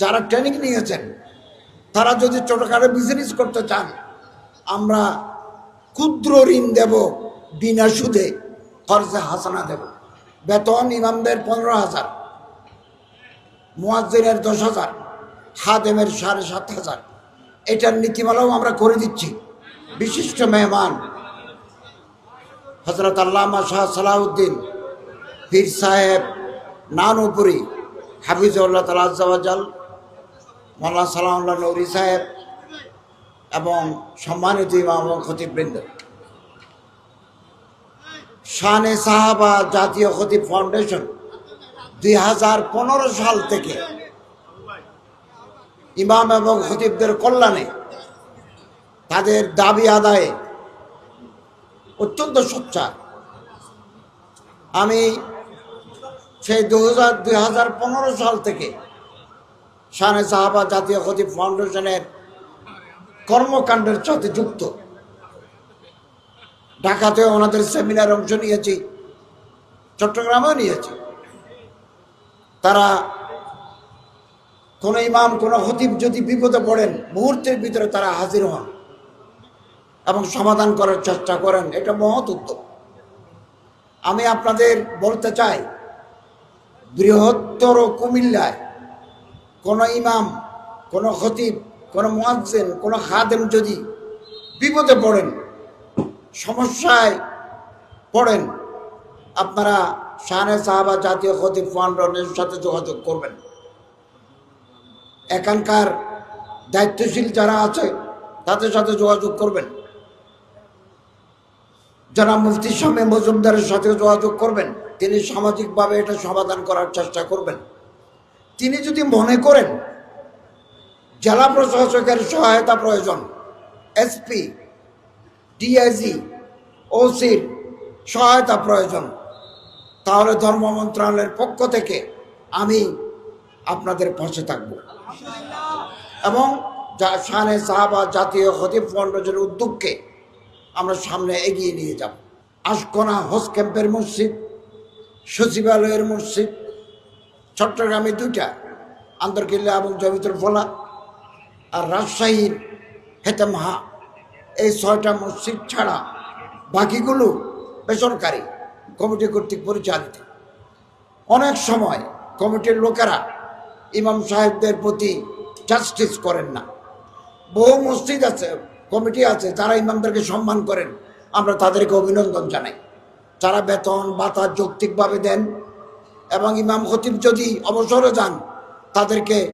যারা ট্রেনিং নিয়েছেন, তারা যদি ছোটোখাটো বিজনেস করতে চান, আমরা ক্ষুদ্র ঋণ দেব, বিনা সুদে খরচে হাসানা দেব। বেতন ইমামদের পনেরো হাজার, মোয়াজ্জিনের দশ হাজার হাদেমের সাড়ে সাত হাজার। এটার নীতিমালাও আমরা করে দিচ্ছি। বিশিষ্ট মেহমান হজরত আল্লামা শাহ সালাউদ্দিন, পীর সাহেব নানুপুরি, হাফিজউল্লাহ তালা আজ্জাওয়াজাল মোল্লা সালামুল্লাহ নৌরি সাহেব এবং সম্মানিত ইমাম খতিববৃন্দ। শানে সাহাবা জাতীয় খতিব ফাউন্ডেশন দুই হাজার পনেরো সাল থেকে ইমাম এবং খতিবদের কল্যাণে তাদের দাবি আদায়ে অত্যন্ত সোচ্চার। আমি সেই দু সাল থেকে শানে সাহাবা জাতীয় খতিব ফাউন্ডেশনের কর্মকাণ্ডের সাথে যুক্ত। ঢাকাতেও ওনাদের সেমিনার অংশ নিয়েছি, চট্টগ্রামেও নিয়েছি। তারা কোনো ইমাম, কোনো হতিব যদি বিপদে পড়েন, মুহূর্তের ভিতরে তারা হাজির হন এবং সমাধান করার চেষ্টা করেন। এটা মহৎ উদ্যোগ। আমি আপনাদের বলতে চাই, বৃহত্তর কুমিল্লায় কোনো ইমাম, কোনো খতিব, কোনো মুয়াজ্জিন, কোনো খাদেম যদি বিপদে পড়েন, সমস্যায় পড়েন, আপনারা শাহানে সাহাবা জাতীয় খতিব ফাউন্ডেশনের সাথে যোগাযোগ করবেন। এখানকার দায়িত্বশীল যারা আছে, তাদের সাথে যোগাযোগ করবেন। যারা মুফতি স্বামী মজুমদারের সাথে যোগাযোগ করবেন, তিনি সামাজিকভাবে এটা সমাধান করার চেষ্টা করবেন। তিনি যদি মনে করেন জেলা প্রশাসকের সহায়তা প্রয়োজন এসপি ডিআইজি ওসির সহায়তা প্রয়োজন, তাহলে ধর্ম মন্ত্রণালয়ের পক্ষ থেকে আমি আপনাদের পাশে থাকব। এবং শানে সাহাবা জাতীয় খতিব ফাউন্ডেশনের উদ্যোগকে আমরা সামনে এগিয়ে নিয়ে যাব। আশকোনা হোস ক্যাম্পের মসজিদ, সচিবালয়ের মসজিদ চট্টগ্রামে দুইটা, আন্তর্কিল্লা এবং জমিতুল ফলা, আর রাজশাহীর হেতেমহা। এই ছয়টা মসজিদ ছাড়া বাকিগুলো বেসরকারি কমিটি কর্তৃক পরিচালিত। অনেক সময় কমিটির লোকেরা ইমাম সাহেবদের প্রতি জাস্টিস করেন না। বহু মসজিদ আছে, কমিটি আছে, যারা ইমামদেরকে সম্মান করেন। আমরা তাদেরকে অভিনন্দন জানাই। তারা বেতন ভাতা যৌক্তিকভাবে দেন এবং ইমাম খতিব যদি অবসরে যান তাদেরকে